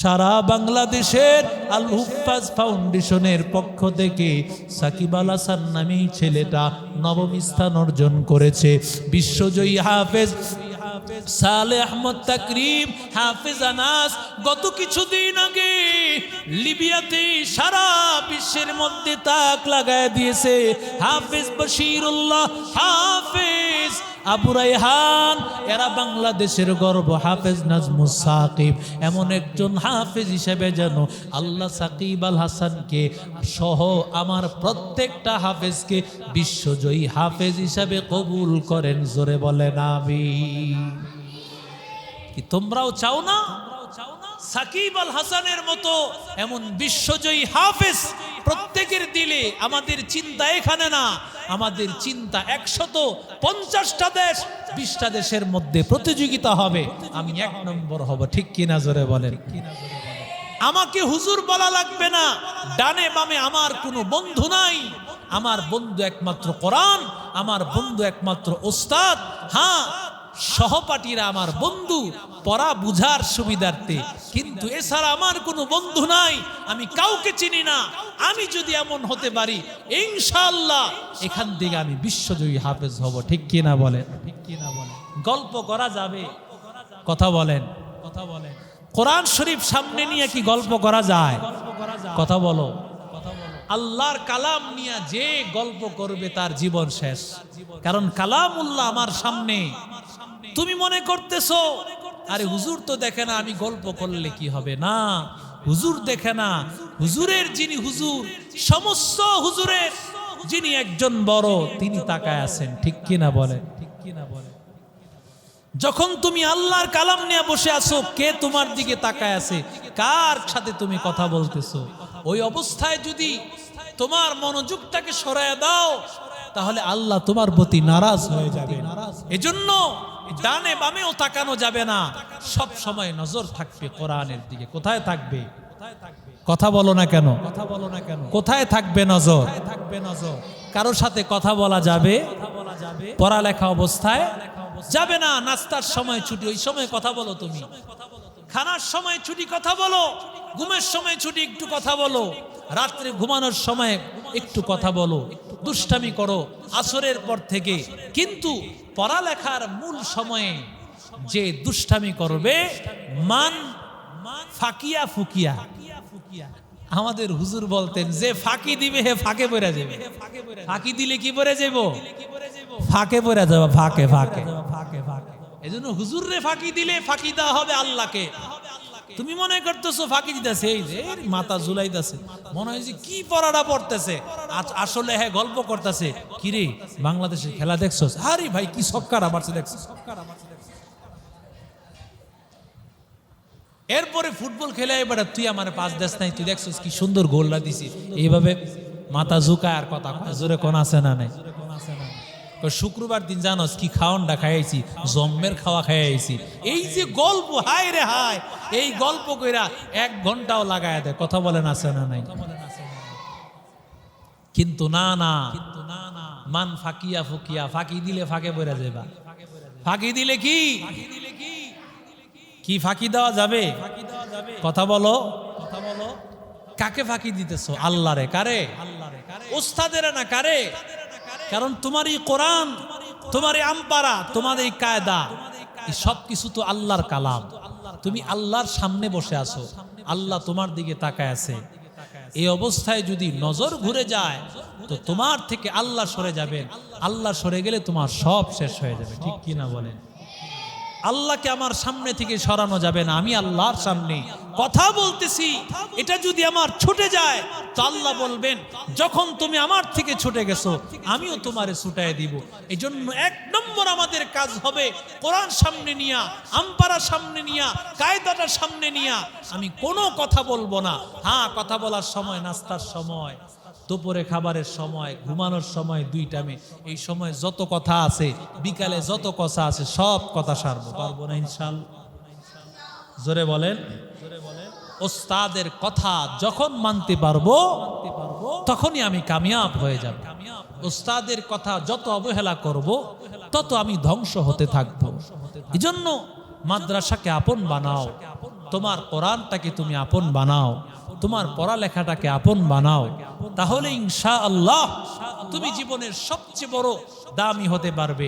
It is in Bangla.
সারা বাংলাদেশের আল হুফাজ ফাউন্ডেশনের পক্ষ থেকে সাকিব আল হাসান নামে ছেলেটা নবম স্থান অর্জন করেছে। বিশ্বজয়ী হাফেজ সালে আহমদ তাকরিম, হাফেজ গত কিছুদিন আগে সারা বিশ্বের মধ্যে তাক লাগায় দিয়েছে। হাফেজ বশিরুল্লাহ, হাফেজ আবু রাইহান এরা বাংলাদেশের গর্ব, হাফেজ নাজমুস সাকিব। এমন একজন হাফেজ হিসেবে যেন আল্লাহ সাকিব আল হাসানকে সহ আমার প্রত্যেকটা হাফেজকে বিশ্বজয়ী হাফেজ হিসাবে কবুল করেন, জোরে বলেন আমি কি তোমরাও চাও না? সাকিব আল হাসানের মতো এমন বিশ্বজয়ী হাফেজ প্রত্যেকের দিলে আমাদের চিন্তা এখানে না। আমাদের চিন্তা একশত পঞ্চাশটা দেশ, বিশটা দেশের মধ্যে প্রতিযোগিতা হবে। আমি এক নম্বর হব, ঠিক কিনা জোরে বলেন? আমাকে হুজুর বলা লাগবে না। ডানে বামে আমার কোনো বন্ধু নাই। আমার বন্ধু একমাত্র কোরআন, আমার বন্ধু একমাত্র ওস্তাদ। হ্যাঁ সহপাঠীরা আমার বন্ধু, পড়া বুঝার সুবিধার্থে। কিন্তু এছাড়া আমার কোনো বন্ধু নাই, আমি কাউকে চিনি না। আমি যদি এমন হতে পারি ইনশাল্লাহ এখান থেকে আমি বিশ্বজয়ী হাফেজ হব। ঠিক কিনা বলেন? ঠিক কিনা বলেন? গল্প করা যাবে? কথা বলেন? কথা বলেন। কোরআন শরীফ সামনে নিয়ে কি গল্প করা যায়? কথা বলো। আল্লাহর কালাম নিয়ে যে গল্প করবে তার জীবন শেষ। কারণ কালামুল্লাহ আমার সামনে। তুমি মনে করতেছো, আরে হুজুর তো দেখে না আমি গল্প করলে কি হবে না? হুজুর দেখে না, হুজুরের যিনি হুজুর, সমস্ত হুজুরের যিনি একজন বড়, তিনি তাকায় আছেন, ঠিক কিনা বলেন ঠিক কিনা বলেন যখন তুমি আল্লাহর কালাম নিয়ে বসে আছো, কে তোমার দিকে তাকায় আছে? কার সাথে তুমি কথা বলতেছো? ওই অবস্থায় যদি তোমার মনোযোগটাকে সরায় দাও, তাহলে আল্লাহ তোমার প্রতি নারাজ হয়ে যাবে। এজন্য ডানে বামেও তাকানো যাবে না। সব সময় নজর থাকবে কোরআনের দিকে। কোথায় থাকবে? কথা বলো না কেন? কথা বলো না কেন কোথায় থাকবে নজর থাকবে নজর? কারোর সাথে কথা বলা যাবে? পড়ালেখা অবস্থায়? যাবে না, নাস্তার সময় ছুটি, ওই সময় কথা বলো তুমি। খানার সময় ছুটি কথা বলো, ঘুমের সময় ছুটি একটু কথা বলো, রাত্রে ঘুমানোর সময় একটু কথা বলো, দুষ্টামি করো, আসরের পর থেকে। কিন্তু পড়ালেখার মূল সময়ে যে দুষ্টামি করবে, মান ফাকিয়া ফুকিয়া। আমাদের হুজুর বলতেন, যে ফাঁকি দিবে, হে ফাঁকে পড়ে যাবে। ফাঁকি দিলে কি পড়ে যাব? ফাঁকে পড়ে যাবে, ফাঁকে ফাঁকে। ফাঁকে ফাঁকে এই জন্য হুজুর রে ফাঁকি দিলে ফাঁকি দেওয়া হবে আল্লাহকে। তুমি মনে করতেছো ফাঁকি দিতেছে, এই যে মাথা ঝুলাইতেছে। মনে হয় যে কি পড়াটা পড়তেছে। আসলে হ্যাঁ গল্প করতেছে। কি রে, বাংলাদেশের খেলা দেখছ আরে ভাই, কি সক্কার আমারছে দেখছ। এরপরে ফুটবল খেলে এবারে তুই আমার পাঁচ দেশ নাই, তুই দেখছিস কি সুন্দর গোলটা দিছি এইভাবে মাথা ঝুকায় আর কথা জোরে কোন আছে না নাই? শুক্রবার দিন জানোস কি খাওয়ানটা খাইছি জম্মের খাওয়া খাইছি এই যে গল্প, হায় রে হায়, এই গল্প কইরা এক ঘন্টাও লাগায় দেয়। কথা বলেন আছে না নাই? কিন্তু না না কিন্তু না না মান ফাকিয়া ফুকিয়া, ফাঁকি দিলে ফাঁকে পড়ে যাবা ফাঁকি দিলে কি? কি ফাঁকি দেওয়া যাবে? কথা বলো কথা বলো। কাকে ফাঁকি দিতেছো? আল্লাহরে। কারে? ওস্তাদের না কারে? কারণ তোমার এই কোরআন তোমার এই আমপারা তোমার এই কায়দা। সব কিছু তো আল্লাহর কালাম। তুমি আল্লাহর সামনে বসে আছো। আল্লাহ তোমার দিকে তাকায় আছে। এই অবস্থায় যদি নজর ঘুরে যায়, তো তোমার থেকে আল্লাহ সরে যাবেন। আল্লাহ সরে গেলে তোমার সব শেষ হয়ে যাবে। ঠিক কিনা বলেন? আল্লাহকে আমার সামনে থেকে সরানো যাবে না, আমি আল্লাহর সামনে। কথা বলতেছি, এটা যদি আমার ছুটে যায়, তো আল্লাহ বলবেন, যখন তুমি আমার থেকে ছুটে গেছো, আমিও তোমারে ছুটাই দিব। এই জন্য এক নম্বর আমাদের কাজ হবে কোরআন সামনে নিয়া, আমপারা সামনে নিয়া, কায়দাটা সামনে নিয়া, আমি কোনো কথা বলব না। হ্যাঁ কথা বলার সময়, নাস্তার সময়। দুপুরে খাবারের সময়, ঘুমানোর সময় দুই টাইমে এই সময় যত কথা আছে, বিকালে যত কথা আছে, সব কথা সারবো। পারব না ইনশাল জোরে বলেন। ওস্তাদের কথা যখন মানতে পারব, তখনই আমি কামিয়াব হয়ে যাব। ওস্তাদের কথা যত অবহেলা করব, তত আমি ধ্বংস হতে থাকব। এজন্য মাদ্রাসাকে আপন বানাও। তোমার কোরআনটাকে তুমি আপন বানাও, তোমার পড়ালেখাটাকে আপন বানাও, তাহলে ইনশা আল্লাহ তুমি জীবনের সবচেয়ে বড় দামি হতে পারবে।